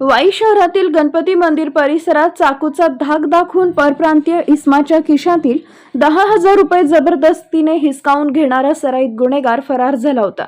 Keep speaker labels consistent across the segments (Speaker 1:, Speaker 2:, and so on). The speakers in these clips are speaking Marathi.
Speaker 1: वाई शहरातील गणपती मंदिर परिसरात चाकूचा धाक दाखवून परप्रांतीय इस्माच्या खिशातील दहा हजार रुपये जबरदस्तीने हिसकावून घेणारा सराईत गुन्हेगार फरार झाला होता.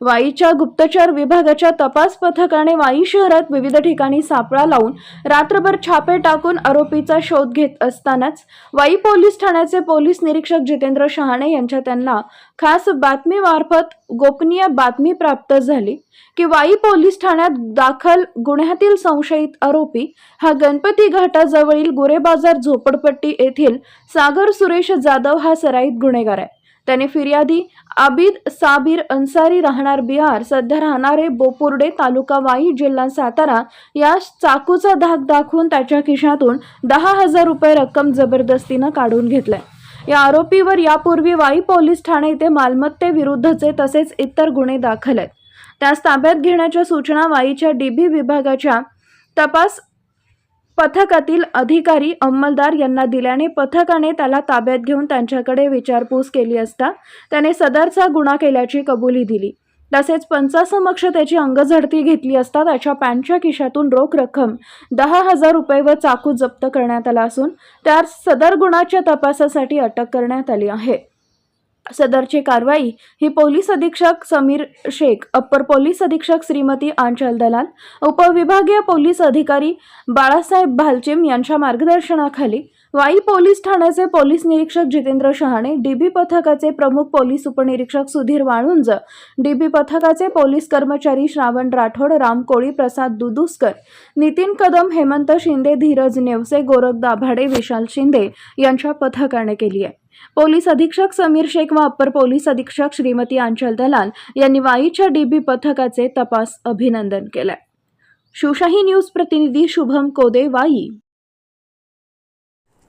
Speaker 1: वाईच्या गुप्तचर विभागाच्या तपास पथकाने वाई शहरात विविध ठिकाणी सापळा लावून रात्रभर छापे टाकून आरोपीचा शोध घेत असतानाच वाई पोलीस ठाण्याचे पोलीस निरीक्षक जितेंद्र शहाणे यांच्या त्यांना खास बातमीमार्फत गोपनीय बातमी प्राप्त झाली की वाई पोलीस ठाण्यात दाखल गुन्ह्यातील संशयित आरोपी हा गणपती घाटाजवळील गुरेबाजार झोपडपट्टी येथील सागर सुरेश जाधव हा सराईत गुन्हेगार आहे. त्याने फिर्यादी आबिद साबीर अन्सारी राहणार बिहार सध्या राहणारे बोपुर्डे तालुका वाई जिल्हा सातारा या चाकूचा धाक दाखवून त्याच्या खिशातून दहा हजार रुपये रक्कम जबरदस्तीनं काढून घेतलाय. या आरोपीवर यापूर्वी वाई पोलीस ठाणे येथे मालमत्तेविरुद्धचे तसेच इतर गुन्हे दाखल आहेत. त्यास ताब्यात घेण्याच्या सूचना वाईच्या डीबी विभागाच्या तपास पथकातील अधिकारी अंमलदार यांना दिल्याने पथकाने त्याला ताब्यात घेऊन त्यांच्याकडे विचारपूस केली असता त्याने सदरचा गुन्हा केल्याची कबुली दिली. तसेच पंचासमक्ष त्याची अंगझडती घेतली असता त्याच्या पॅन्टच्या खिशातून रोख रक्कम दहा हजार रुपये व चाकू जप्त करण्यात आला असून त्यास सदर गुणाच्या तपासासाठी अटक करण्यात आली आहे. सदरची कारवाई ही पोलीस अधीक्षक समीर शेख अप्पर पोलीस अधीक्षक श्रीमती आंचल दलाल उपविभागीय पोलीस अधिकारी बाळासाहेब भालचिम यांच्या मार्गदर्शनाखाली वाई पोलीस ठाण्याचे पोलीस निरीक्षक जितेंद्र शहाणे डीबी पथकाचे प्रमुख पोलीस उपनिरीक्षक सुधीर वाळुंज डीबी पथकाचे पोलीस कर्मचारी श्रावण राठोड राम कोळी प्रसाद दुदुस्कर नितीन कदम हेमंत शिंदे धीरज नेवसे गोरख दाभाडे विशाल शिंदे यांच्या पथकाने केली आहे. पोलीस अधीक्षक समीर शेख व अप्पर पोलीस अधीक्षक श्रीमती आंचल दलाल यांनी वाईच्या डीबी पथकाचे तपास अभिनंदन केलंय. शिवशाही न्यूज प्रतिनिधी शुभम कोदे वाई.